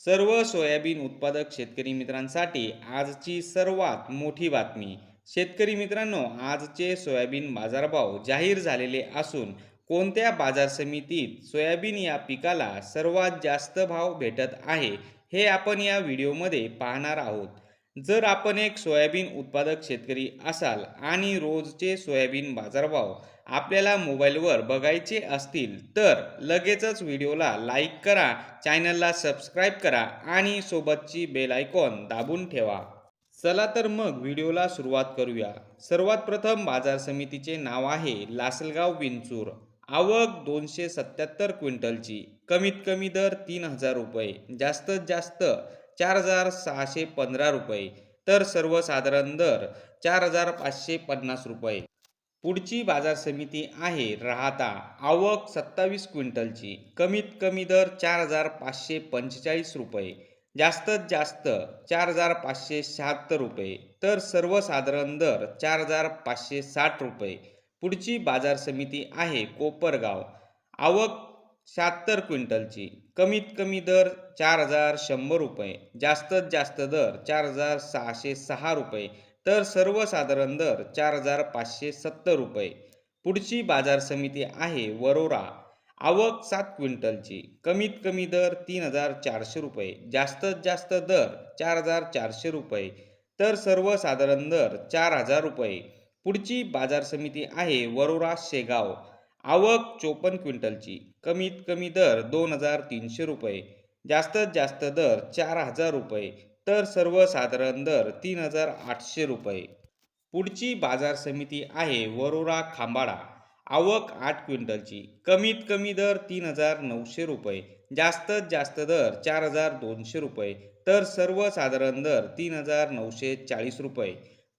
सर्व सोयाबीन उत्पादक शेतकरी मित्रांसाठी आजची सर्वात मोठी बातमी. शेतकरी मित्रांनो आजचे सोयाबीन बाजारभाव जाहीर झालेले असून कोणत्या बाजार समितीत सोयाबीन या पिकाला सर्वात जास्त भाव भेटत आहे हे आपण या व्हिडिओमध्ये पाहणार आहोत. जर आपण एक सोयाबीन उत्पादक शेतकरी असाल आणि रोजचे सोयाबीन बाजारभाव आपल्याला मोबाईलवर बघायचे असतील तर लगेचच व्हिडिओला लाईक करा चॅनलला सबस्क्राईब करा आणि सोबतची बेल आयकॉन दाबून ठेवा. चला तर मग व्हिडिओला सुरुवात करूया. सर्वात प्रथम बाजार समितीचे नाव आहे लासलगाव विंचूर. आवक दोनशे सत्याहत्तर क्विंटलची. कमीत कमी दर तीन हजार रुपये. जास्तीत जास्त चार हजार सहाशे पंधरा रुपये. तर सर्वसाधारण दर चार हजार पाचशे पन्नास रुपये. पुढची बाजार समिती आहे राहता आवक सत्तावीस क्विंटलची. कमीत कमी दर चार हजार पाचशे पंचेचाळीस रुपये. जास्तीत जास्त चार हजार पाचशे शहात्तर रुपये. तर सर्वसाधारण दर चार हजार पाचशे साठ रुपये. पुढची बाजार समिती आहे कोपरगाव. आवक शहात्तर क्विंटलची. कमीत कमी दर चार हजार शंभर रुपये. जास्तीत जास्त दर चार हजार सहाशे सहा रुपये. तर सर्वसाधारण दर चार हजार पाचशे सत्तर रुपये. पुढची बाजार समिती आहे वरोरा. आवक सात क्विंटलची. कमीत कमी दर तीन हजार चारशे रुपये. जास्तीत जास्त दर चार हजार चारशे रुपये. तर सर्वसाधारण दर चार हजार रुपये. पुढची बाजार समिती आहे वरोरा शेगाव. आवक चोपन्न क्विंटलची कमीत कमी दर दोन हजार तीनशे रुपये जास्तीत जास्त दर चार हजार रुपये तर सर्वसाधारण दर तीन हजार आठशे रुपये. पुढची बाजार समिती आहे वरोरा खांबाडा आवक आठ क्विंटलची कमीत कमी दर तीन हजार नऊशे रुपये जास्तीत जास्त दर चार हजार दोनशे रुपये तर सर्वसाधारण दर तीन हजार नऊशे चाळीस रुपये.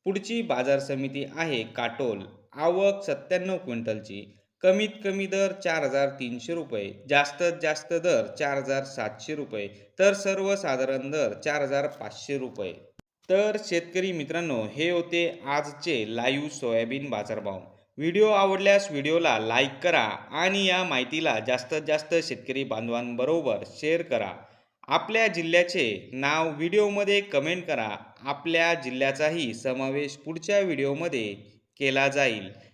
पुढची बाजार समिती आहे काटोल. आवक सत्त्याण्णव क्विंटलची कमीत कमी दर चार हजार तीनशे रुपये जास्तीत जास्त दर चार हजार सातशे रुपये तर सर्वसाधारण दर चार हजार पाचशे रुपये. तर शेतकरी मित्रांनो हे होते आजचे लाईव्ह सोयाबीन बाजारभाव. व्हिडिओ आवडल्यास व्हिडिओला लाईक करा आणि या माहितीला जास्तीत जास्त शेतकरी बांधवांबरोबर शेअर करा. आपल्या जिल्ह्याचे नाव व्हिडिओमध्ये कमेंट करा. आपल्या जिल्ह्याचाही समावेश पुढच्या व्हिडिओमध्ये केला जाईल.